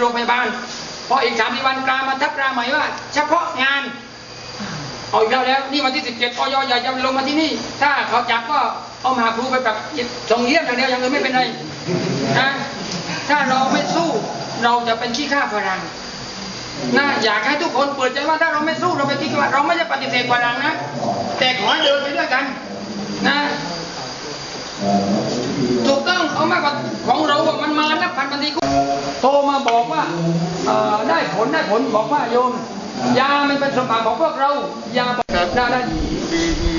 โรงพยาบาลพออีกสามสี่วันกลามาทักกลาใหม่ว่า เฉพาะงานเอาอีกแล้วแล้วนี่วันที่สิบเจ็ดอยอย่าจะลงมาที่นี่ ถ้าเขาจับก็เอามากพลูไปแบบส่งเยี่ยมอย่างเดียวอย่างอื่นไม่เป็นไรนะถ้าเราไม่สู้เราจะเป็นขี้ข้าฝรั่งนะอยากให้ทุกคนเปิดใจว่าถ้าเราไม่สู้เราไปคิดว่าเราไม่จะปฏิเสธฝรั่งนะ แต่ขอเดินไปด้วยกัน นะ ถูกต้องเอามากกว่าของเราอะมันมานับพันพันทีโทรมาบอกว่าเอ่อได้ผลได้ผลบอกว่าโยมยามันเป็นสมบัติของพวกเรายาบอกได้ได้ดีดี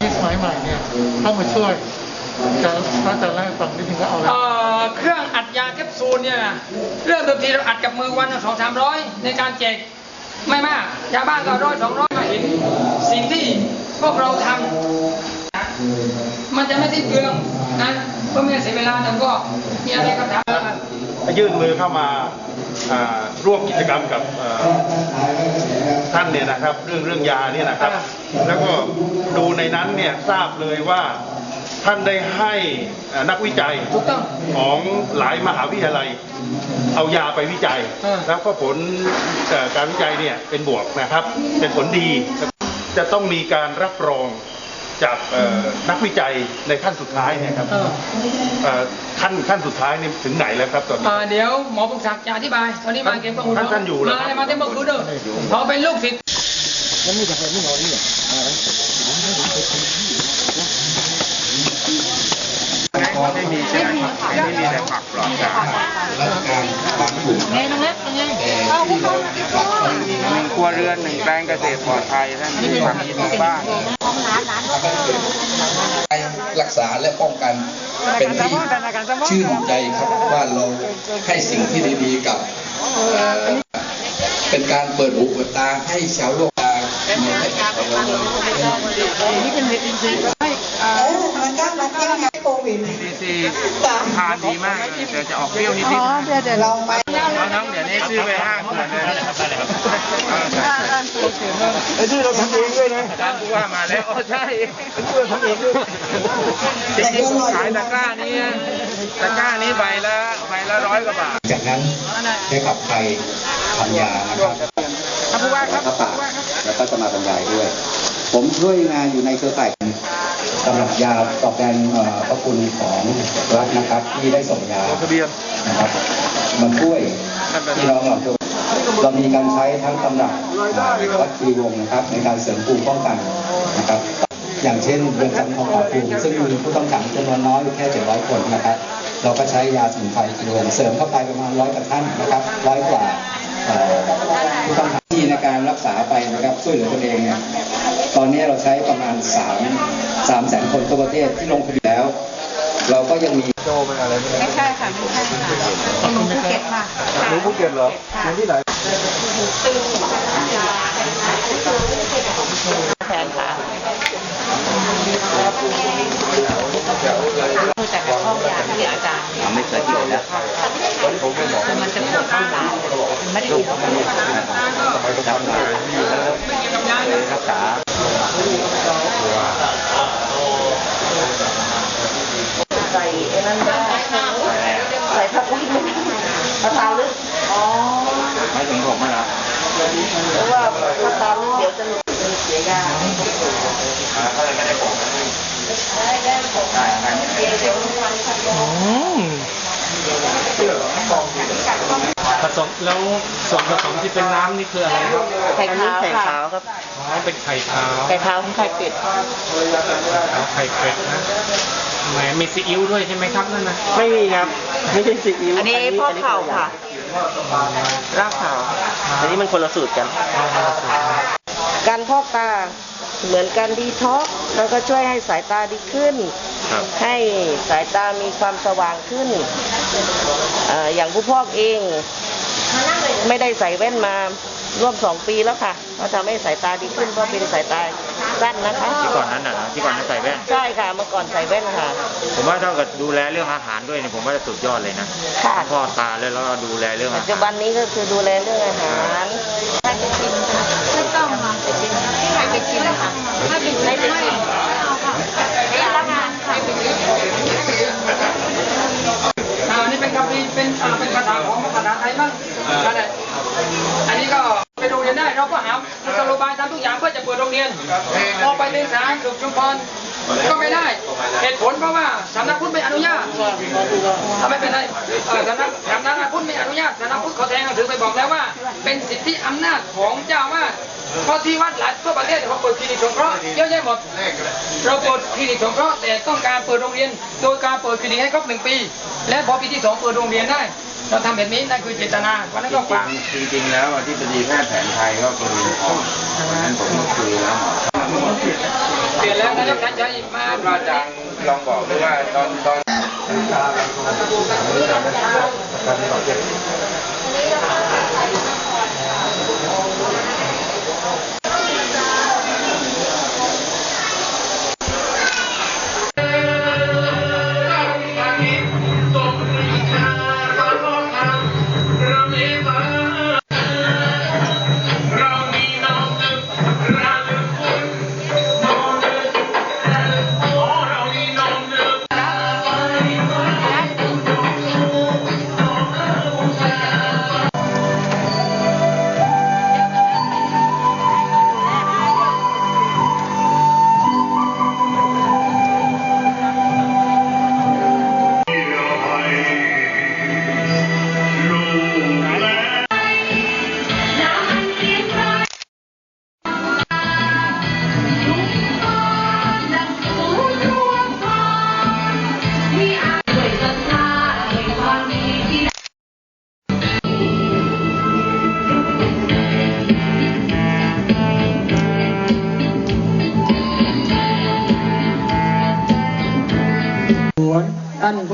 ที่สมัยใหม่เนี่ยเข้ามาช่วยจะถ้าจะเล่าให้ฟังนิดนึงก็เอาละเอ่อเครื่องอัดยาแคปซูลเนี่ยเรื่องเดิมทีเราอัดกับมือวันสองสามร้อยในการแจกไม่มากชาวบ้านก็ร้อยสองร้อยมาเห็นสิ่งที่พวกเราทำมันจะไม่สิ้นเปลืองนะ เพื่อไม่ให้เสียเวลาแต่ก็มีอะไรก็ทำยื่นมือเข้ามาอ่าร่วมกิจกรรมกับเอ่อท่านเนี่ยนะครับ เรื่องเรื่องยาเนี่ยนะครับ แล้วก็ดูในนั้นเนี่ยทราบเลยว่าท่านได้ให้เอ่อนักวิจัยถูกต้องของหลายมหาวิทยาลัย เอายาไปวิจัยเออแล้วก็ผลเอ่อการวิจัยเนี่ยเป็นบวกนะครับ เป็นผลดีจะต้องมีการรับรอง จากเอ่อนักวิจัยในขั้นสุดท้ายเนยครับเออเอ่อขั้นขั้นสุดท้ายนี่ถึงไหนแล้วครับตอนนี้อ่าเดี๋ยวหมอปรึกษาจะอธิบายตอนนี้มาเก็บข้อมูลท่านท่านอยู่เหรอครับมามาเต็มเมื่อคืนเด้อเขาเป็นลูกศิษย์ไม่ ไมีใช่ไหมครับไม่มีแต่ผักปลอดสารไงตรงนี้ตรงนี้เอาผู้ชมหนึ่งครัวเรือนหนึ่งแปลงเกษตรปลอดภัยท่านมีผักกินทุกบ้านรักษาและป้องกันเป็นที่ชื่นใจครับว่าเราให้สิ่งที่ดีๆกับ เป็นการเปิดหูเปิดตาให้ชาวโลกตาในประเทศของเรา เป็นเห็ดอินทรีย์เออมันก็มันก็ไงโควิดดีซีทานดีมากเลยแต่จะออกเปรี้ยวนิดอ๋นิอดเดี๋ยวเดี๋ยวเราไปน้องๆเดี๋ยวนี้ซื้อไปห้าขวดเลยไอ้ที่เราทำเองด้วยนะอาจารย์ผู้ว่ามาแล้วอ๋อใช่ช่วยทำเองด้วยจริงๆขายตะกร้านี้ตะกร้านี้ใบละใบละร้อยกว่าบาท จากนั้นได้ขับไทยทำยานะครับท่านผู้ว่าครับพระป่าแล้วก็จะมาบรรยายด้วย ผมช่วยงานอยู่ในเครือข่าย สำหรับยาตอบแทนเอ่อพระคุณของรัฐนะครับ ที่ได้ส่งยาทะเบียนนะครับมาช่วยพี่น้องเราด้วยเรามีการใช้ทั้งตำรับอ่าวัดคีวงศ์นะครับ ในการเสริมภูมิป้องกันนะครับ อย่างเช่นเรือนจำทองผาภูมิซึ่งมีผู้ต้องขังจำนวนน้อยอยู่แค่ 700 คนนะครับ เราก็ใช้ยาสมุนไพรคีวงศ์เสริมเข้าไปประมาณร้อยกว่าท่านนะครับร้อยกว่าเอ่อผู้ต้องขังที่ในการรักษาไปนะครับช่วยเหลือตัวเองเนี่ยตอนนี้เราใช้ประมาณ3 3แสนคนทั่วประเทศที่ลงทะเบียนแล้ว เราก็ยังมีไม่ใช่ค่ะไม่ใช่ค่ะหนูภูเก็ตค่ะหนูภูเก็ตเหรออยู่ที่ไหนแฟนค่ะคือแต่กับห้องยาที่อาจารย์ไม่เคยกินแล้วคือมันจะปวดข้างหลังมันไม่ได้กินรักษา ใส่ไอ้นั่นได้ใส่ผักอุ้ยผักตาลึกอ๋อ ไม่ถึงผมนะ เพราะว่าผักตาลึกเดี๋ยวจะหลุดเสียยา ก็เลยไม่ได้ผม ผสมแล้วส่วนผสมที่เป็นน้ำนี่คืออะไรครับไข่ขาวไข่ขาวครับอ๋อเป็นไข่ขาวไข่ขาวของไข่เป็ดขาวไข่เป็ดนะแหมมีซีอิ๊วด้วยใช่ไหมครับนั่นนะไม่มีครับ ไม่ใช่ซีอิ๊วอันนี้พ่อเข่าค่ะรากขาวอันนี้มันคนละสูตรกัน การพอกตา เหมือนการดีท็อกซ์มันก็ช่วยให้สายตาดีขึ้นให้สายตามีความสว่างขึ้นเอ่ออย่างผู้พอกเอง ไม่ได้ใส่แว่นมาร่วมสองปีแล้วค่ะ ก็ทำให้สายตาดีขึ้นเพราะเป็นสายตาสั้นนะคะ ที่ก่อนนั้นน่ะนะที่ก่อนนั้นใส่แว่น ใช่ค่ะ เมื่อก่อนใส่แว่นค่ะ ผมว่าถ้าเกิดดูแลเรื่องอาหารด้วยเนี่ยผมว่าจะสุดยอดเลยนะค่ะพ่อตาเลยแล้วก็ดูแลเรื่องปัอาจจุหาร บันนี้ก็คือดูแลเรื่องอาหารไม่ไปกินค่ะไม่ต้องค่ะไปกินไม่ไปกินค่ะไม่ไปกินไม่ไปกินไม่รับงานค่ะ อ่านี่เป็นคำพีเป็นอ่าเป็นคาถาของภาษาไทยบ้าง นั่นแหละอันนี้ก็ไปโรงเรียนได้เราก็หากุศโลบายทำทุกอย่างเพื่อ จะเปิดโรงเรียนพอไปเรียนสาสุขชุมพรก็ไม่ได้ เหตุผลเพราะว่าสำนักพุทธไม่อนุญาตทำไมเป็นไรเอ่อสำนักสำนักพุทธไม่อนุญาตสำนักพุทธเขาแทงหนังสือไปบอกแล้วว่า เป็นสิทธิอำนาจของเจ้าอาวาสเพราะที่วัดหลายทั่วประเทศเขาเปิดคลินิกสงเคราะห์เยอะแยะหมด เราเปิดคลินิกสงเคราะห์แต่ต้องการเปิดโรงเรียน โดยการเปิดคลินิกให้ครบหนึ่งปี และพอปีที่สองเปิดโรงเรียนได้เราทำแบบนี้นั่นคือเจตนาวันนั้นก็ฝากจริงๆแล้วอธิบดีแพทย์แผนไทยก็เคยออก วันนั้นผมก็คุยแล้วหมอเปลี่ยนแล้วนายกชันชัยมากอาจารย์ลองบอกด้วยว่าตอนตอน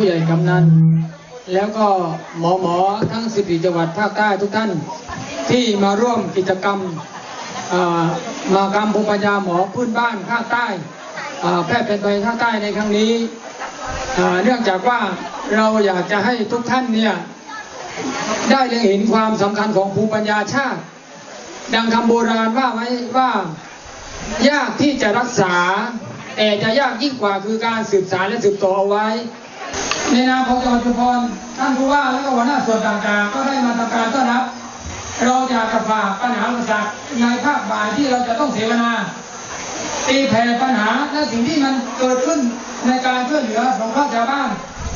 ใหญ่กำนัน แล้วก็หมอหมอทั้ง 14 จังหวัดภาคใต้ทุกท่านที่มาร่วมกิจกรรมมากรรมภูมิปัญญาหมอพื้นบ้านภาคใต้แพทย์เป็นไปภาคใต้ในครั้งนี้ เนื่องจากว่าเราอยากจะให้ทุกท่านเนี่ยได้เล็งเห็นความสำคัญของภูมิปัญญาชาติ ดังคำโบราณว่าไว้ว่า ยากที่จะรักษา แต่จะยากยิ่งกว่าคือการสืบสารและสืบต่อเอาไว้ ในนามของจังหวัดชุมพรท่านผู้ว่าและก็หัวหน้าส่วนต่างๆ ก็ได้มาทำการต้อนรับ เราอยากจะฝากปัญหาอุปสรรคในภาคบ่ายที่เราจะต้องเสวนาตีแผ่ปัญหาและสิ่งที่มันเกิดขึ้นในการช่วยเหลือของครอบชาวบ้าน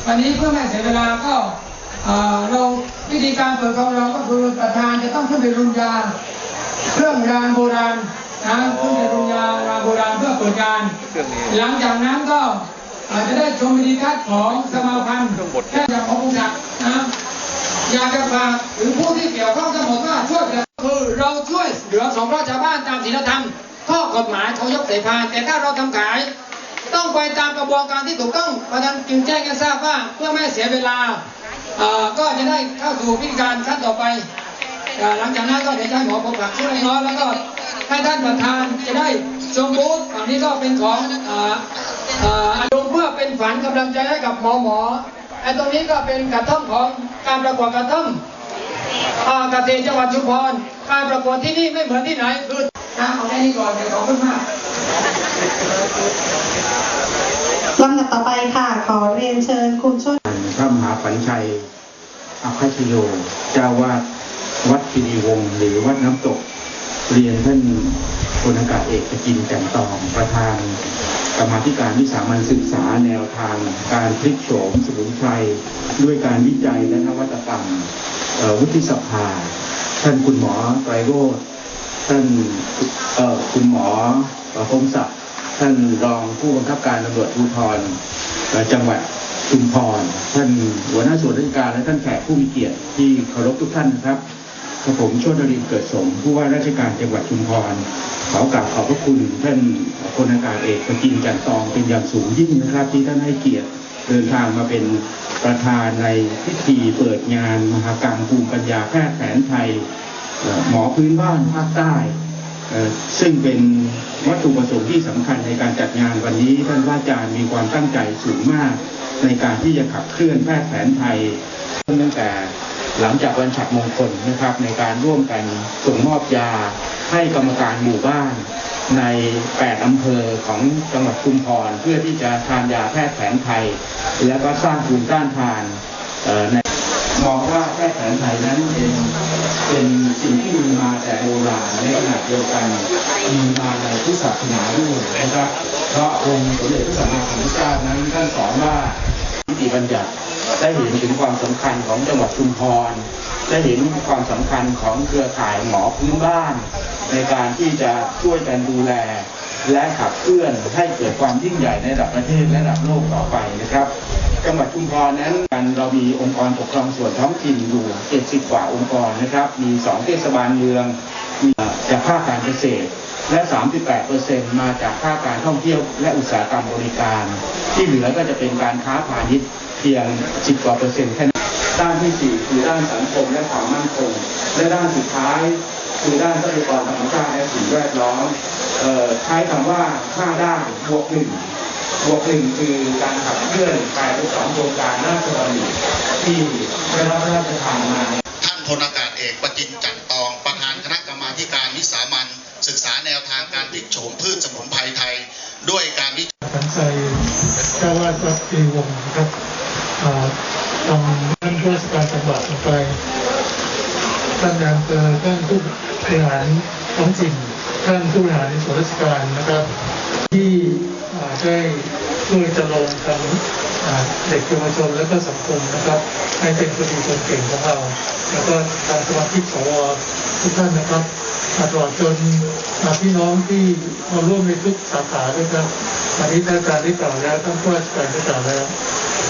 วันนี้เพื่อไม่เสียเวลาก็เอ่อเราวิธีการเปิดของเราก็คือประธานจะต้องขึ้นไปรุนยาเครื่องรางโบราณนะขึ้นไปรุนยารางโบราณเพื่อเปิดการ หลังจากนั้นก็ อาจจะได้ชมวิดีทัศน์ของสมาพันธ์แพทย์อย่างขององค์ศักดิ์นะอยากจะฝากถึงผู้ที่เกี่ยวข้องทั้งหมดว่าช่วยเหลือคือเราช่วยเหลือสองร้อยชาวบ้านตามศีลธรรมข้อกฎหมายเขายกเสภาแต่ถ้าเราทำขาย ต้องไปตามกระบวนการที่ถูกต้องเพราะฉะนั้นจึงแจ้งให้ทราบว่าเพื่อไม่ให้เสียเวลาเอ่อก็จะได้เข้าสู่พิธีการขั้นต่อไปอ่าหลังจากนั้นก็เดี๋ยวจะให้หมอผมผักช่วยน้อยแล้วก็ ให้ท่านประธานจะได้ชมบูธฝั่งนี้ก็เป็นของอ่าอ่าอารมณ์เพื่อเป็นฝันกำลังใจให้กับหมอหมอไอ้ตรงนี้ก็เป็นกระท่อมของการประกวดกระท่อมอ่าเกษตรจังหวัดชุมพรการประกวดที่นี่ไม่เหมือนที่ไหนคือนะเอาแค่นี้ก่อนเดี๋ยวขอบคุณมากลำดับต่อไปค่ะ ขอเรียนเชิญคุณช่วยพระมหาปัญชัยอภัชโย เจ้าวาดวัดคีรีวงศ์หรือวัดน้ำตก เรียนท่านพลอากาศเอกประจินแจ่มตองประธานกรรมาธิการวิสามันศึกษาแนวทาง การพลิกโฉมสมุนไพรด้วยการวิจัยและนวัตกรรมวุฒิสภา ท่านคุณหมอไตรโรธท่านเอ่อคุณหมอเอ่อพงศักดิ์ท่านรองผู้บังคับการตำรวจภูธรจังหวัดชุมพร ท่านหัวหน้าส่วนราชการและท่านแขกผู้มีเกียรติที่เคารพทุกท่านนะครับ กระผมโชติรินเกิดสม ผู้ว่าราชการจังหวัดชุมพรขอกราบขอบพระคุณท่านพลอากาศเอกประจินจันตองเป็นอย่างสูงยิ่งนะครับ ที่ท่านให้เกียรติเดินทางมาเป็นประธานในพิธีเปิดงานมหกรรมภูมิปัญญาแพทย์แผนไทยหมอพื้นบ้านภาคใต้ ซึ่งเป็นวัตถุประสงค์ที่สำคัญในการจัดงานวันนี้ ท่านว่าอาจารย์มีความตั้งใจสูงมาก ในการที่จะขับเคลื่อนแพทย์แผนไทยตั้งแต่ หลังจากวันฉับมงคลนะครับในการร่วมกันส่งมอบยาให้กรรมการหมู่บ้าน ใน 8 อำเภอของจังหวัดชุมพรเพื่อที่จะทานยาแพทย์แผนไทย และก็สร้างภูมิต้านทานในมองว่าแพทย์แผนไทยนั้นเป็นสิ่งที่มันขณะเดียวกันมีมาในพุทธศาสนาด้วยนะครับ เพราะองค์สมเด็จพระสัมมาสัมพุทธเจ้านั้นท่านสอนว่านิติบัญญัติ ได้เห็นถึงความสำคัญของจังหวัดชุมพร ได้เห็นความสำคัญของเครือข่ายหมอพื้นบ้าน ในการที่จะช่วยกันดูแล และขับเคลื่อนให้เกิดความยิ่งใหญ่ในระดับประเทศและระดับโลกต่อไปนะครับ จังหวัดชุมพรนั้นเรามีองค์กรปกครองส่วนท้องถิ่นอยู่ 70 กว่าองค์กรนะครับ มี 2 เทศบาลเมืองมีจากภาคการเกษตรและ 38%มาจากภาคการท่องเที่ยวและอุตสาหกรรมบริการ ที่เหลือก็จะเป็นการค้าพาณิชย์ เพียง 10 กว่าเปอร์เซ็นต์แค่นั้นด้านที่สี่คือด้านสังคมและความมั่นคง และด้านสุดท้าย คือด้านทรัพยากรธรรมชาติและสิ่งแวดล้อมเอ่อใช้คำว่า 5 ด้านบวกหนึ่งบวกหนึ่งคือการขับเคลื่อนการเป็นสองโครงการราชดำริที่ได้รับพระราชทานมาท่านพลอากาศเอกประจินจันตอง ประธานคณะกรรมาธิการวิสามันศึกษาแนวทางการพลิกโฉมพืชสมุนไพรไทย ด้วยการวิสันใจเจ้าวาดวัดปีวงศ์นะครับอ่า ทำท่านผู้ราชการจังหวัดไปท่านนายอำเภอท่านผู้บริหารท้องถิ่นท่านผู้บริหารในส่วนราชการนะครับ ที่ได้ช่วยจะลงทำอ่าเด็กเยาวชนและก็สังคมนะครับ ให้เป็นคนดีคนเก่งของเรา แล้วก็ทางสมาชิกสวทุกท่านนะครับตลอดจนพี่น้องที่มาร่วมในทุกสาขาด้วยครับวันนี้ท่านอาจารย์ได้กล่าวแล้วท่านผู้ว่าราชการได้กล่าวแล้ว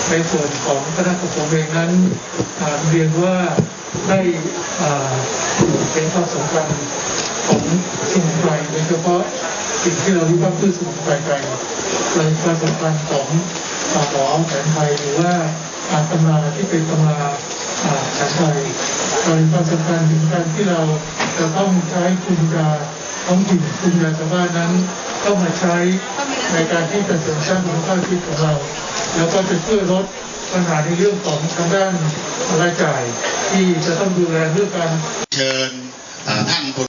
ในส่วนของคณะกรรมการเองนั้นเรียนว่าได้เห็นความสำคัญของสมุนไพรโดยเฉพาะสิ่งที่เรารียกว่าพืชสมุนไพรไทยโดยความสำคัญของอ่าหมอแผนไทยหรือว่าอาตำราที่เป็นตำราอ่าแผนไทยโดยความสำคัญถึงการที่เราจะต้องใช้ภูมิปัญญาท้องถิ่นภูมิปัญญาชาวบ้านนั้นเข้ามาใช้ในการที่จะเสริมสร้างคุณภาพชีวิตของเรา แล้วก็จะช่วยลดปัญหาในเรื่องของทางด้านรายจ่ายที่จะต้องดูแลเรื่องการเชิญอ่าท่านพล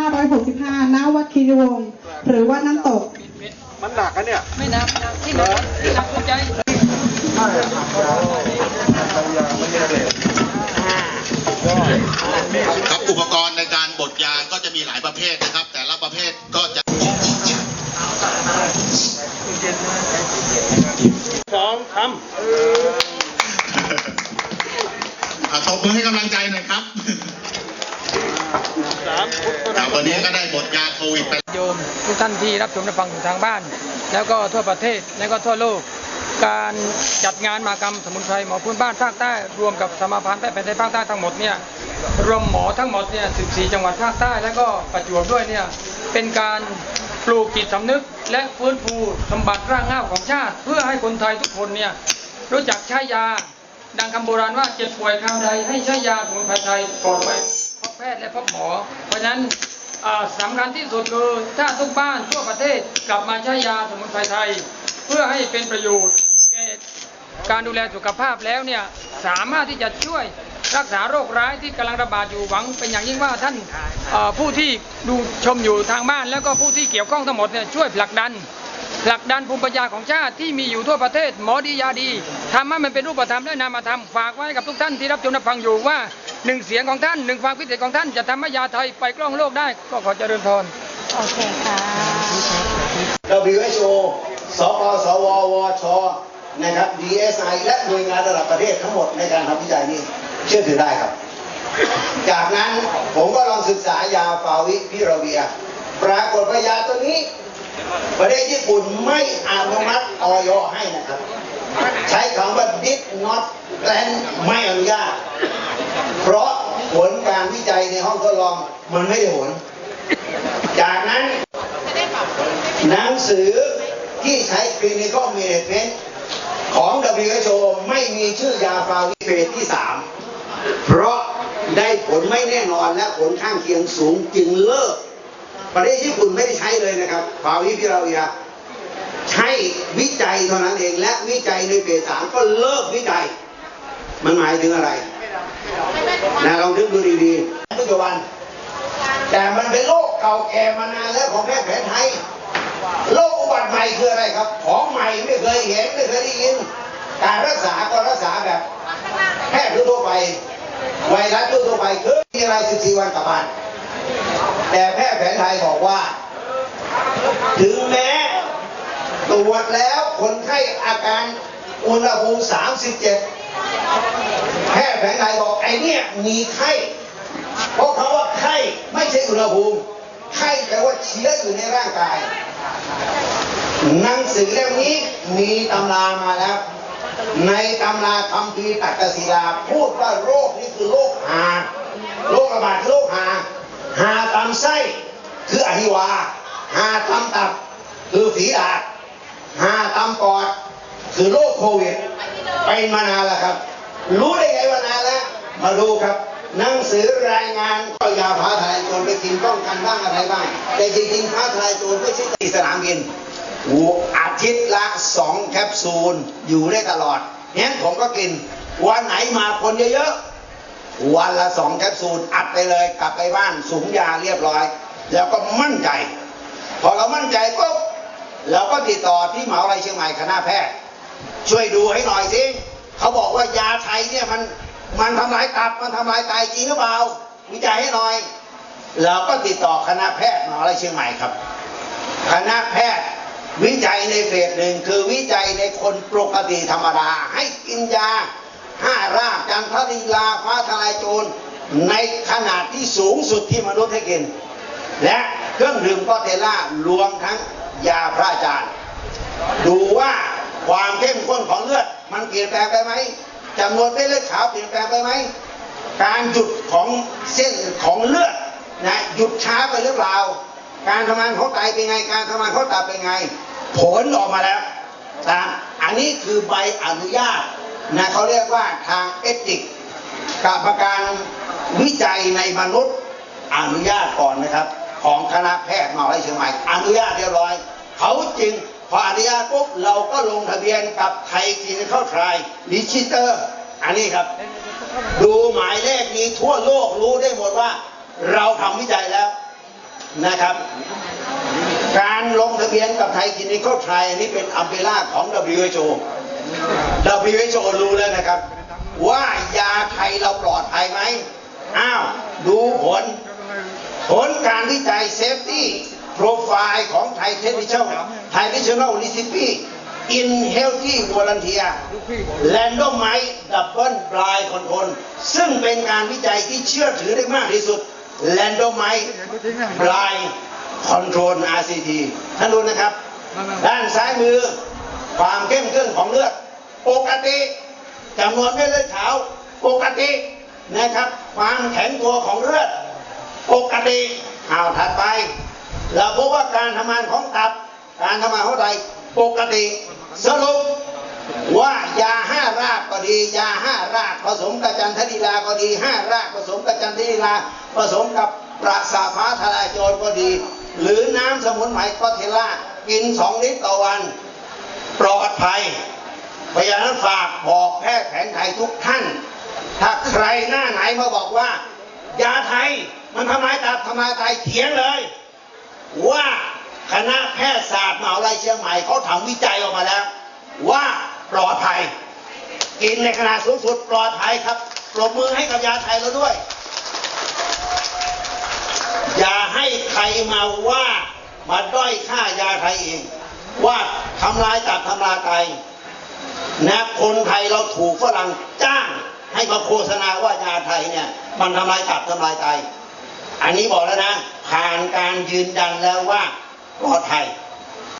1565ณวัดคีรีวงศ์หรือว่าน้ำตก มันหนักอะเนี่ย ไม่นับนับที่นับที่นับภูมิใจครับอุปกรณ์ในการบ เภทนะครับ แต่ละประเภทก็จะสองทอ่าตบมือให้กำลังใจหน่อยครับำสามครับวันนี้ก็ได้บทยาโควิดไปโยมทุกท่านที่รับชมรับฟังอยู่ทางบ้าน แล้วก็ทั่วประเทศแล้วก็ทั่วโลก การจัดงานมหากรรมสมุนไพรหมอพื้นบ้านภาคใต้รวมกับสมาพันธ์แพทย์แผนไทยภาคใต้ทั้งหมดเนี่ย รวมหมอทั้งหมดเนี่ย 14 จังหวัดภาคใต้ แล้วก็ประจวบด้วยเนี่ย เป็นการปลูกจิตสำนึก และฟื้นฟูสมบัติร่างเงาของชาติ เพื่อให้คนไทยทุกคนเนี่ย รู้จักใช้ยา ดังคำโบราณว่าเจ็บป่วยคราวใดให้ใช้ยาสมุนไพรไทยก่อนไปพบแพทย์และพบหมอ เพราะฉะนั้นอ่าสำคัญที่สุดคือถ้าทุกบ้านทั่วประเทศกลับมาใช้ยาสมุนไพรไทย เพื่อให้เป็นประโยชน์แก่การดูแลสุขภาพแล้วเนี่ยสามารถที่จะช่วย รักษาโรคร้ายที่กำลังระบาดอยู่หวังเป็นอย่างยิ่งว่าท่านผู้ที่ดูชมอยู่ทางบ้าน แล้วก็ผู้ที่เกี่ยวข้องทั้งหมดเนี่ยช่วยผลักดันผลักดันภูมิปัญญาของชาติที่มีอยู่ทั่วประเทศหมอดียาดีทำให้มันเป็นรูปธรรมและนามธรรมฝากไว้กับทุกท่านที่รับชมรับฟังอยู่ว่าหนึ่งเสียงของท่านหนึ่งความคิดเห็นของท่านจะทำให้ยาไทยไปกล้องโลกได้ก็ขอเจริญพรโอเคค่ะ WHO สปสววชนะครับ DSI และหน่วยงานระดับประเทศทั้งหมดในการทำวิจัยนี้ เชื่อถือได้ครับ จากนั้นผมก็ลองศึกษายาฟาวิพิราเวีย ปรากฏว่ายาตัวนี้ ประเทศญี่ปุ่นไม่อนุมัติออยให้นะครับ ใช้คำว่า did not และไม่อนุญาต เพราะผลการวิจัยในห้องทดลองมันไม่ได้ผล จากนั้น หนังสือที่ใช้ clinical management ของ WHO ไม่มีชื่อยาฟาวิเฟสที่ 3 เพราะได้ผลไม่แน่นอนและผลข้างเคียงสูงจึงเลิก ประเทศญี่ปุ่นไม่ได้ใช้เลยนะครับฟาวิพิราเวียใช้วิจัยเท่านั้นเองและวิจัยในเฟสสามก็เลิกวิจัย มันหมายถึงอะไรนะลองนึกดูดีๆปัจจุบัน แต่มันเป็นโรคเก่าแก่มานานแล้วของแพทย์แผนไทยโรคอุบัติใหม่คืออะไรครับ ของใหม่ไม่เคยเห็นไม่เคยได้ยิน การรักษาก็รักษาแบบ แพทย์ทั่วไป ไวรัสทั่วไปคือมีอะไร14 วันกลับบ้านแต่แพทย์แผนไทยบอกว่า ถึงแม้ตรวจแล้วคนไข้อาการอุณหภูมิ 37 แพทย์แผนไทยบอกไอ้เนี่ยมีไข้ เพราะเขาว่าไข้ไม่ใช่อุณหภูมิ ไข้แปลว่าเชื้ออยู่ในร่างกาย หนังสือเล่มนี้มีตำรามาแล้ว ในตำราคัมภีตักกศิลา พูดว่าโรคนี้คือโรคหา โรคระบาดคือโรคหา หาตามไส้คืออหิวา หาตามตับ คือฝีดาษหาตามปอด คือโรคโควิดเป็นมานานแล้วครับ รู้ได้ไงว่านานแล้วมาดูครับหนังสือรายงานก็ยาพาทายโจรไปกินป้องกันบ้างอะไรบ้าง แต่จริงๆพาทายโจรไม่ใช่ที่สนามบิน อาทิตย์ละสองแคปซูลอยู่ได้ตลอดงั้นผมก็กิน วันไหนมาคนเยอะๆ วันละสองแคปซูลอัดไปเลยกลับไปบ้านสูงยาเรียบร้อย แล้วก็มั่นใจ พอเรามั่นใจปุ๊บเราก็ติดต่อที่มหาวิทยาลัยเชียงใหม่คณะแพทย์ ช่วยดูให้หน่อยสิเขาบอกว่ายาไทยเนี่ยมันมันทำลายตับมันทำลายไตจริงหรือเปล่าวิจัยให้หน่อย เราก็ติดต่อคณะแพทย์มหาวิทยาลัยเชียงใหม่ครับ คณะแพทย์ วิจัยในเฟสหนึ่งคือวิจัยในคนปกติธรรมดา ให้กินยาห้ารากจันทรีลาฟ้าทลายโจรในขนาดที่สูงสุดที่มนุษย์ให้กิน และเครื่องดื่มก็เทล่ารวมทั้งยาพระอาจารย์ ดูว่าความเข้มข้นของเลือด มันเปลี่ยนแปลงไปไหมจำนวนเม็ดเลือดขาวเปลี่ยนแปลงไปไหมการหยุดของเส้นของเลือดนะหยุดช้าไปหรือเปล่า การทำงานของไตเป็นไง การทำงานของตับเป็นไง ผลออกมาแล้วนะอันนี้คือใบอนุญาตนะเขาเรียกว่าทางเอติกกับประการวิจัยในมนุษย์อนุญาตก่อนนะครับ ของคณะแพทย์มหาวิทยาลัยเชียงใหม่อนุญาตเรียบร้อย เขาจึงพออนุญาตปุ๊บเราก็ลงทะเบียนกับไทยคลินิคอลทรายลิชิเตอร์ อันนี้ครับ ดูหมายเลขนี้ทั่วโลกรู้ได้หมดว่า เราทำวิจัยแล้ว นะครับ การลงทะเบียนกับไทยคลินิคอลทยอันนี้เป็นอัมเบล่าของ WHO WHO รู้แล้วนะครับ ว่ายาไทยเราปลอดภัยไหมอ้าว ดูผล ผลการวิจัยเซฟตี้โปรไฟล์ของไทยเทนิชลไทย n ิช n a l Recipe in Healthy Volunteer Randomized Double Blind Control ซึ่งเป็นการวิจัยที่เชื่อถือได้มากที่สุด Randomized Blind Control RCT ท่านดูนะครับ ด้านซ้ายมือ ความเข้มข้นของเลือด ปกติจำนวนเม็ดเลือดขาวปกตินะครับ ความแข็งตัวของเลือด ปกติอ้าวถัดไป เราพบว่าการทำงานของตับ การทำงานของไตปกติสรุป ว่ายาห้ารากก็ดี ยาห้ารากผสมกับจันทดีลาก็ดีห้ารากผสมกับจันทดีลาผสมกับประสาฟ้าทลายโจรก็ดี หรือน้ำสมุนไพรก็เทล่ากินสองลิตรต่อวันปลอดภัยพรานั้นฝากบอกแพทย์แผนไทยทุกท่าน ถ้าใครหน้าไหนมาบอกว่า ยาไทยมันทำลายตับทำลายไตเถียงเลย ว่าคณะแพทยศาสตร์มหาวิทยาลัยเชียงใหม่เขาทำวิจัยออกมาแล้ว ว่า ปลอดภัย กินในขนาดสูงสุดปลอดภัยครับปรบมือให้กับยาไทยเราด้วย อย่าให้ใครมาว่ามาด้อยค่ายาไทยเองว่าทำลายตับทำลายไตนะคนไทยเราถูกฝรั่งจ้าง ให้มาโฆษณาว่ายาไทยเนี่ย มันทำลายตับทำลายไตอันนี้บอกแล้วนะ ผ่านการยืนยันแล้วว่าปลอดภัย